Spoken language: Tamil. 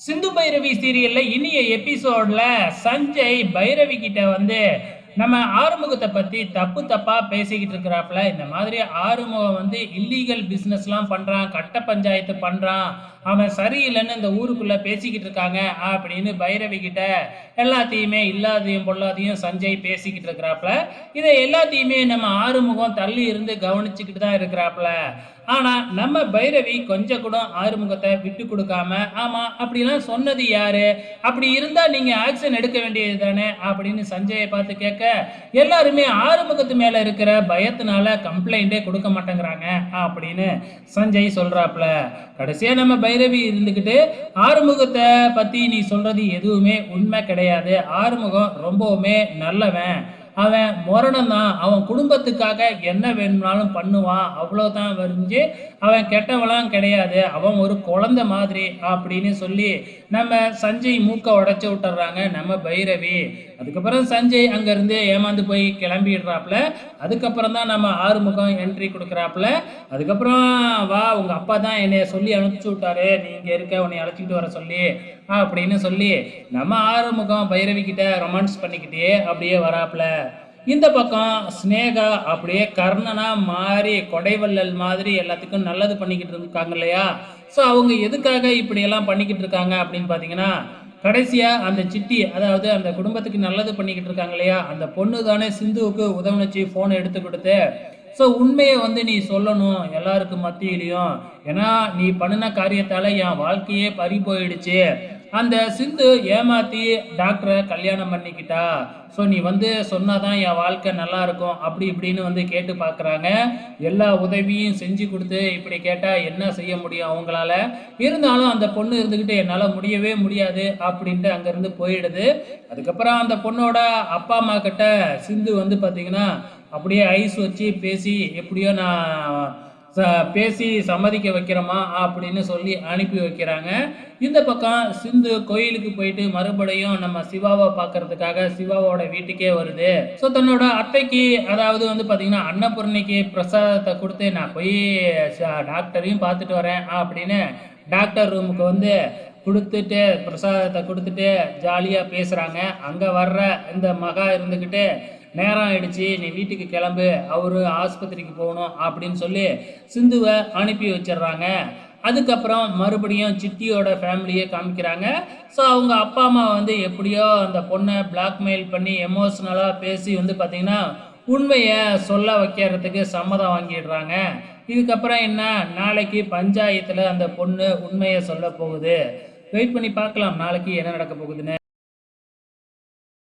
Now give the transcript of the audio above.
சிந்து பைரவி சீரியல்ல இனிய எபிசோட்ல சஞ்சய் பைரவி கிட்ட வந்து நம்ம ஆறுமுகத்தை பத்தி தப்பு தப்பா பேசிக்கிட்டு இருக்கிறாப்புல. இந்த மாதிரி ஆறுமுகம் வந்து இல்லீகல் பிஸ்னஸ்லாம் பண்றான் கட்ட பஞ்சாயத்து பண்றான் அவன் சரியில்லைன்னு இந்த ஊருக்குள்ள பேசிக்கிட்டு இருக்காங்க அப்படின்னு பைரவி கிட்ட எல்லாத்தையுமே இல்லாதையும் பொல்லாதையும் சஞ்சய் பேசிக்கிட்டு இருக்கிறாப்புல. இதை எல்லாத்தையுமே நம்ம ஆறுமுகம் தள்ளி இருந்து கவனிச்சுக்கிட்டு தான் இருக்கிறாப்புல. ஆனால் நம்ம பைரவி கொஞ்சம் கூட ஆறுமுகத்தை விட்டு கொடுக்காம ஆமாம் அப்படிலாம் சொன்னது யாரு? அப்படி இருந்தால் நீங்கள் ஆக்ஷன் எடுக்க வேண்டியது தானே? அப்படின்னு சஞ்சயை பார்த்து கேட்க எல்லாருமே ஆறுமுகத்து மேலே இருக்கிற பயத்தினால கம்ப்ளைண்டே கொடுக்க மாட்டேங்கிறாங்க அப்படின்னு சஞ்சய் சொல்கிறாப்புல கடைசியாக நம்ம பைரவி இருந்துக்கிட்டு ஆறுமுகத்தை பற்றி நீ சொல்கிறது எதுவுமே உண்மை கிடையாது. ஆறுமுகம் ரொம்பவுமே நல்லவன். அவன் முரணம் தான் அவன் குடும்பத்துக்காக என்ன வேணும்னாலும் பண்ணுவான். அவ்வளோதான் வரிஞ்சு அவன் கெட்டவளாம் கிடையாது. அவன் ஒரு குழந்தை மாதிரி அப்படின்னு சொல்லி நம்ம சஞ்சய் மூக்கை உடச்சி விட்டுறாங்க நம்ம பைரவி. அதுக்கப்புறம் சஞ்சய் அங்கேருந்து ஏமாந்து போய் கிளம்பிடுறாப்புல. அதுக்கப்புறம் தான் நம்ம ஆறுமுகம் என்ட்ரி கொடுக்குறாப்புல. அதுக்கப்புறம் வா உங்கள் அப்பா தான் என்னை சொல்லி அனுப்பிச்சி விட்டாரு. நீங்கள் இருக்க உன்னை அழைச்சிக்கிட்டு வர சொல்லி அப்படின்னு சொல்லி நம்ம ஆறுமுகம் பைரவி கிட்ட ரொமான்ஸ் பண்ணிக்கிட்டே அப்படியே வராப்புல. இந்த பக்கம் ஸ்னேகா அப்படியே கர்ணனா மாறி கொடைவள்ளல் மாதிரி எல்லாத்துக்கும் நல்லது பண்ணிக்கிட்டு இருக்காங்க இல்லையா? ஸோ அவங்க எதுக்காக இப்படியெல்லாம் பண்ணிக்கிட்டு இருக்காங்க அப்படின்னு பார்த்தீங்கன்னா கடைசியாக அந்த சிட்டி அதாவது அந்த குடும்பத்துக்கு நல்லது பண்ணிக்கிட்டு இருக்காங்க இல்லையா? அந்த பொண்ணு தானே சிந்துவுக்கு உதவுனுச்சு ஃபோனை எடுத்து கொடுத்து. ஸோ உண்மையை வந்து நீ சொல்லணும் எல்லாருக்கும் மத்தியிலையும். ஏன்னா நீ பண்ணின காரியத்தால் என் வாழ்க்கையே பறி போயிடுச்சு. அந்த சிந்து ஏமாத்தி டாக்டரை கல்யாணம் பண்ணிக்கிட்டா. ஸோ நீ வந்து சொன்னாதான் என் வாழ்க்கை நல்லா இருக்கும். அப்படி இப்படின்னு வந்து கேட்டு பார்க்குறாங்க எல்லா உதவியும் செஞ்சு கொடுத்து இப்படி கேட்டால் என்ன செய்ய முடியும் அவங்களால? இருந்தாலும் அந்த பொண்ணு இருந்துக்கிட்டு என்னால் முடியவே முடியாது அப்படின்ட்டு அங்கேருந்து போயிடுது. அதுக்கப்புறம் அந்த பொண்ணோட அப்பா அம்மா கிட்ட சிந்து வந்து பார்த்தீங்கன்னா அப்படியே ஐஸ் வச்சு பேசி எப்படியோ நான் ச பேசி சம்மதிக்க வைக்கிறோமா அப்படின்னு சொல்லி அனுப்பி வைக்கிறாங்க. இந்த பக்கம் சிந்து கோயிலுக்கு போயிட்டு மறுபடியும் நம்ம சிவாவை பார்க்கறதுக்காக சிவாவோட வீட்டுக்கே வருது. ஸோ தன்னோட அத்தைக்கு அதாவது வந்து பார்த்தீங்கன்னா அன்னபூர்ணிக்கு பிரசாதத்தை கொடுத்து நான் போய் டாக்டரையும் பார்த்துட்டு வரேன் அப்படின்னு டாக்டர் ரூமுக்கு வந்து கொடுத்துட்டு பிரசாதத்தை கொடுத்துட்டு ஜாலியாக பேசுகிறாங்க அங்கே வர்ற இந்த மகா இருந்துக்கிட்டு நேரம் ஆயிடுச்சு நீ வீட்டுக்கு கிளம்பு அவரு ஆஸ்பத்திரிக்கு போகணும் அப்படின்னு சொல்லி சிந்துவை அனுப்பி வச்சிடுறாங்க. அதுக்கப்புறம் மறுபடியும் சித்தியோட ஃபேமிலியை காமிக்கிறாங்க. ஸோ அவங்க அப்பா அம்மா வந்து எப்படியோ அந்த பொண்ணை பிளாக்மெயில் பண்ணி எமோஷ்னலாக பேசி வந்து பார்த்திங்கன்னா உண்மையை சொல்ல வைக்கிறதுக்கு சம்மதம் வாங்கிடுறாங்க. இதுக்கப்புறம் என்ன? நாளைக்கு பஞ்சாயத்தில் அந்த பொண்ணு உண்மையை சொல்ல போகுது. வெயிட் பண்ணி பார்க்கலாம் நாளைக்கு என்ன நடக்க போகுதுன்னு.